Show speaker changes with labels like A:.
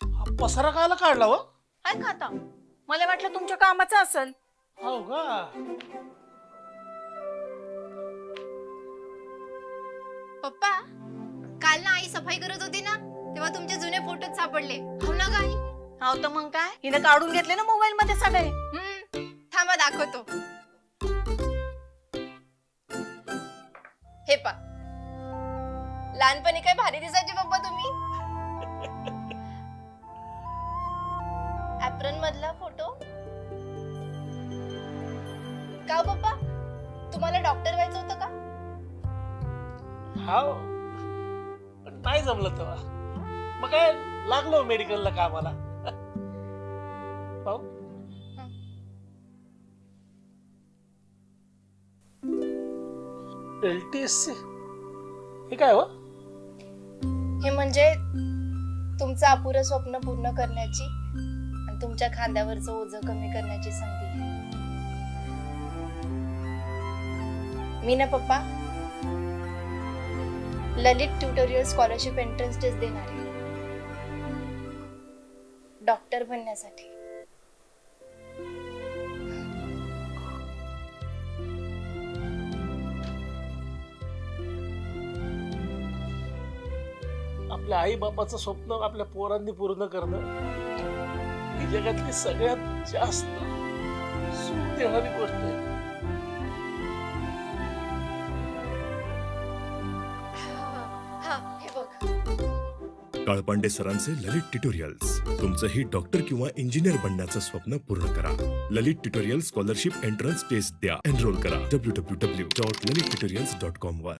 A: हा पसारा कायला काढला हो
B: काय खाता मला वाटलं तुमच्या कामाचं असेल.
A: हो का?
C: पप्पा काल ना आई सफाई करत होती ना तेव्हा तुमचे जुने फोटोच सापडले. हो ना ग आई?
B: हो तर मग काय? हिनं काढून घेतले ना मोबाईल मध्ये सगळे.
C: हम्म थांबा दाखवतो. हे पा लहानपणी काय भारी दिसायचे पप्पा तुम्ही? ऍप्रन मधला फोटो का हो पप्पा तुम्हाला डॉक्टर व्हायचं होतं का?
A: हाव. पण नाही जमलं तेव्हा. मग काय लागलो मेडिकलला कामाला? पाहू. एल टी एस सी हे काय हो?
C: हे म्हणजे तुमचं अपुरं स्वप्न पूर्ण करण्याची आणि तुमच्या खांद्यावरचं ओझं कमी करण्याची संधी मी ना पप्पा? Lalit tutorial scholarship entrance test देणार आहे. डॉक्टर बनण्यासाठी.
A: आपल्या आई बापाचं स्वप्न आपल्या पोरांनी पूर्ण करणं ही जगातली सगळ्यात जास्त सुख देणारी गोष्ट आहे.
C: हा हे बघ.
D: काळपांडे सरांचे ललित ट्युटोरियल्स तुमचंही डॉक्टर किंवा इंजिनियर बनण्याचं स्वप्न पूर्ण करा. Lalit tutorial scholarship entrance test द्या. एनरोल करा. W W W dot Lalit tutorials dot com वर.